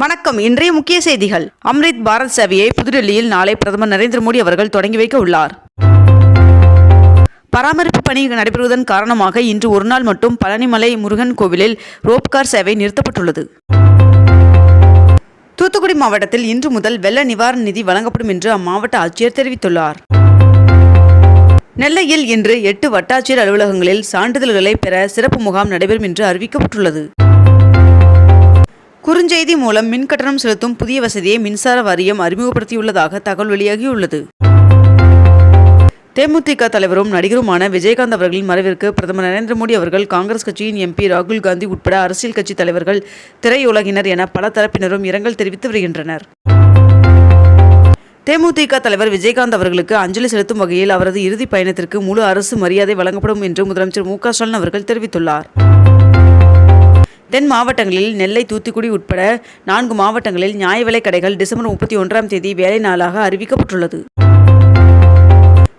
வணக்கம். இன்றைய முக்கிய செய்திகள். அம்ரித் பாரத் சேவையை புதுடெல்லியில் நாளை பிரதமர் நரேந்திர மோடி அவர்கள் தொடங்கி வைக்க உள்ளார். பராமரிப்பு பணி நடைபெறுவதன் காரணமாக இன்று ஒருநாள் மட்டும் பழனிமலை முருகன் கோவிலில் ரோப்கார் சேவை நிறுத்தப்பட்டுள்ளது. தூத்துக்குடி மாவட்டத்தில் இன்று முதல் வெள்ள நிவாரண நிதி வழங்கப்படும் என்று அம்மாவட்ட ஆட்சியர் தெரிவித்துள்ளார். நெல்லையில் இன்று எட்டு வட்டாட்சியர் அலுவலகங்களில் சான்றிதழ்களை பெற சிறப்பு முகாம் நடைபெறும் என்று அறிவிக்கப்பட்டுள்ளது. குறுஞ்செய்தி மூலம் மின் கட்டணம் செலுத்தும் புதிய வசதியை மின்சார வாரியம் அறிமுகப்படுத்தியுள்ளதாக தகவல் வெளியாகியுள்ளது. தேமுதிக தலைவரும் நடிகருமான விஜயகாந்த் அவர்களின் மறைவிற்கு பிரதமர் நரேந்திர மோடி அவர்கள் காங்கிரஸ் கட்சியின் எம்பி ராகுல் காந்தி உட்பட அரசியல் கட்சி தலைவர்கள் திரையுலகினர் என பல தரப்பினரும் இரங்கல் தெரிவித்து வருகின்றனர். தேமுதிக தலைவர் விஜயகாந்த் அவர்களுக்கு அஞ்சலி செலுத்தும் வகையில் அவரது இறுதி பயணத்திற்கு முழு அரசு மரியாதை வழங்கப்படும் என்று முதலமைச்சர் மு க ஸ்டாலின் அவர்கள் தெரிவித்துள்ளார். தென் மாவட்டங்களில் நெல்லை தூத்துக்குடி உட்பட நான்கு மாவட்டங்களில் நியாய விலைக் கடைகள் டிசம்பர் முப்பத்தி ஒன்றாம் தேதி வேலை நாளாக அறிவிக்கப்பட்டுள்ளது.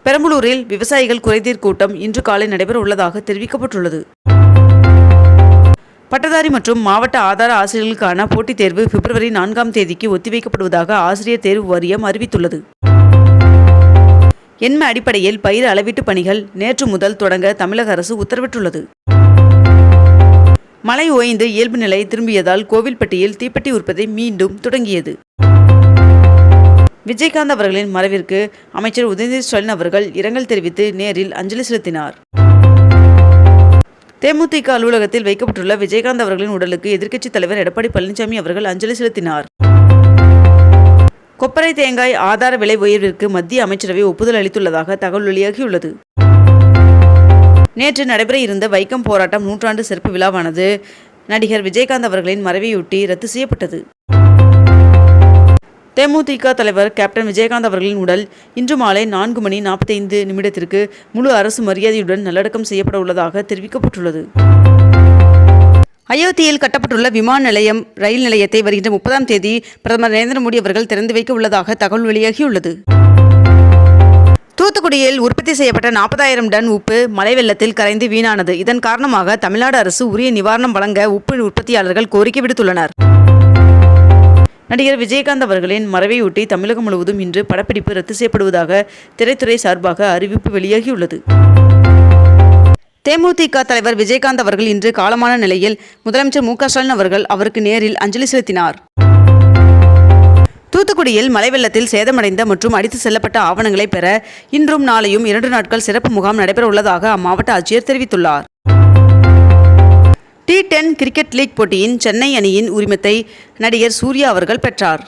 பெரம்பலூரில் விவசாயிகள் குறைதீர் கூட்டம் இன்று காலை நடைபெற உள்ளதாக தெரிவிக்கப்பட்டுள்ளது. பட்டதாரி மற்றும் மாவட்ட ஆதார ஆசிரியர்களுக்கான போட்டித் தேர்வு பிப்ரவரி நான்காம் தேதிக்கு ஒத்திவைக்கப்படுவதாக ஆசிரியர் தேர்வு வாரியம் அறிவித்துள்ளது. எண்ம அடிப்படையில் பயிர் அளவீட்டு பணிகள் நேற்று முதல் தொடங்க தமிழக அரசு உத்தரவிட்டுள்ளது. மழை ஓய்ந்து இயல்பு நிலை திரும்பியதால் கோவில்பட்டியில் தீப்பெட்டி உற்பத்தி மீண்டும் தொடங்கியது. விஜயகாந்த் அவர்களின் மறைவிற்கு அமைச்சர் உதயநிதி ஸ்டாலின் அவர்கள் இரங்கல் தெரிவித்து நேரில் அஞ்சலி செலுத்தினார். தேமுதிக அலுவலகத்தில் வைக்கப்பட்டுள்ள விஜயகாந்த் அவர்களின் உடலுக்கு எதிர்க்கட்சித் தலைவர் எடப்பாடி பழனிசாமி அவர்கள் அஞ்சலி செலுத்தினார். கொப்பரை தேங்காய் ஆதார விலை உயர்விற்கு மத்திய அமைச்சரவை ஒப்புதல் அளித்துள்ளதாக தகவல் வெளியாகியுள்ளது. நேற்று நடைபெற இருந்த வைக்கம் போராட்டம் நூற்றாண்டு சிறப்பு விழாவானது நடிகர் விஜயகாந்த் அவர்களின் மறைவையொட்டி ரத்து செய்யப்பட்டது. தேமுதிக தலைவர் கேப்டன் விஜயகாந்த் அவர்களின் உடல் இன்று மாலை நான்கு மணி நாற்பத்தைந்து நிமிடத்திற்கு முழு அரசு மரியாதையுடன் நல்லடக்கம் செய்யப்பட உள்ளதாக தெரிவிக்கப்பட்டுள்ளது. அயோத்தியில் கட்டப்பட்டுள்ள விமான நிலையம் ரயில் நிலையத்தை வருகின்ற முப்பதாம் தேதி பிரதமர் நரேந்திர மோடி அவர்கள் திறந்து வைக்க உள்ளதாக தகவல் வெளியாகியுள்ளது. தூத்துக்குடியில் உற்பத்தி செய்யப்பட்ட நாற்பதாயிரம் டன் உப்பு மழை வெள்ளத்தில் கரைந்து வீணானது. இதன் காரணமாக தமிழ்நாடு அரசு உரிய நிவாரணம் வழங்க உப்பு உற்பத்தியாளர்கள் கோரிக்கை விடுத்துள்ளனர். நடிகர் விஜயகாந்த் அவர்களின் மறைவையொட்டி தமிழகம் முழுவதும் இன்று படப்பிடிப்பு ரத்து செய்யப்படுவதாக திரைத்துறை சார்பாக அறிவிப்பு வெளியாகியுள்ளது. தேமுதிக தலைவர் விஜயகாந்த் அவர்கள் இன்று காலமான நிலையில் முதலமைச்சர் மு க ஸ்டாலின் அவர்கள் அவருக்கு நேரில் அஞ்சலி செலுத்தினார். தூத்துக்குடியில் மழை வெள்ளத்தில் சேதமடைந்த மற்றும் அடித்து செல்லப்பட்ட ஆவணங்களை பெற இன்றும் நாளையும் இரண்டு நாட்கள் சிறப்பு முகாம் நடைபெற உள்ளதாக அம்மாவட்ட ஆட்சியர் தெரிவித்துள்ளார். டி டென் கிரிக்கெட் லீக் போட்டியின் சென்னை அணியின் உரிமத்தை நடிகர் சூர்யா அவர்கள் பெற்றார்.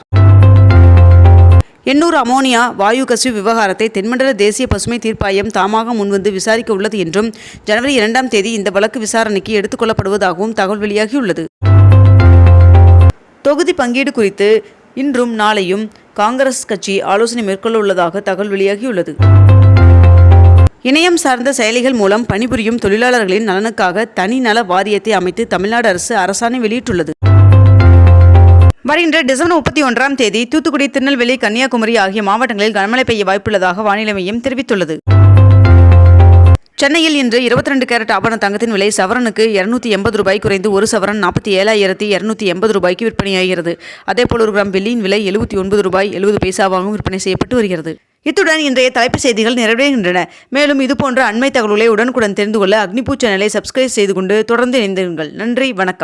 எண்ணூர் அமோனியா வாயு கசிவு விவகாரத்தை தென்மண்டல தேசிய பசுமை தீர்ப்பாயம் தாமாக முன்வந்து விசாரிக்க உள்ளது என்றும் ஜனவரி இரண்டாம் தேதி இந்த வழக்கு விசாரணைக்கு எடுத்துக் கொள்ளப்படுவதாகவும் தகவல் வெளியாகியுள்ளது. தொகுதி பங்கீடு குறித்து இன்றும் நாளையும் காங்கிரஸ் கட்சி ஆலோசனை மேற்கொள்ள உள்ளதாக தகவல் வெளியாகியுள்ளது. இணையம் சார்ந்த செயலிகள் மூலம் பணிபுரியும் தொழிலாளர்களின் நலனுக்காக தனி நல வாரியத்தை அமைத்து தமிழ்நாடு அரசு அரசாணை வெளியிட்டுள்ளது. வருகின்ற டிசம்பர் முப்பத்தி ஒன்றாம் தேதி தூத்துக்குடி திருநெல்வேலி கன்னியாகுமரி ஆகிய மாவட்டங்களில் கனமழை பெய்ய வாய்ப்புள்ளதாக வானிலை மையம் தெரிவித்துள்ளது. சென்னையில் இன்று இருபத்தி ரெண்டு கேரட் ஆபரண தங்கத்தின் விலை சவரனுக்கு இருநூத்தி எண்பது ரூபாய் குறைந்து ஒரு சவரன் நாற்பத்தி ஏழாயிரத்தி இரநூத்தி எண்பது ரூபாய்க்கு விற்பனையாகிறது. அதேபோல் ஒரு கிராம் வெள்ளியின் விலை எழுபத்தி ஒன்பது ரூபாய் எழுபது பைசாவாகவும் விற்பனை செய்யப்பட்டு வருகிறது. இத்துடன் இன்றைய தலைப்புச் செய்திகள் நிறைவடைகின்றன. மேலும் இதுபோன்ற அண்மை தகவல்களை உடனுக்குடன் தெரிந்து கொள்ள அக்னிபூ சேனலை சப்ஸ்கிரைப் செய்து கொண்டு தொடர்ந்து இணைந்திருங்கள். நன்றி வணக்கம்.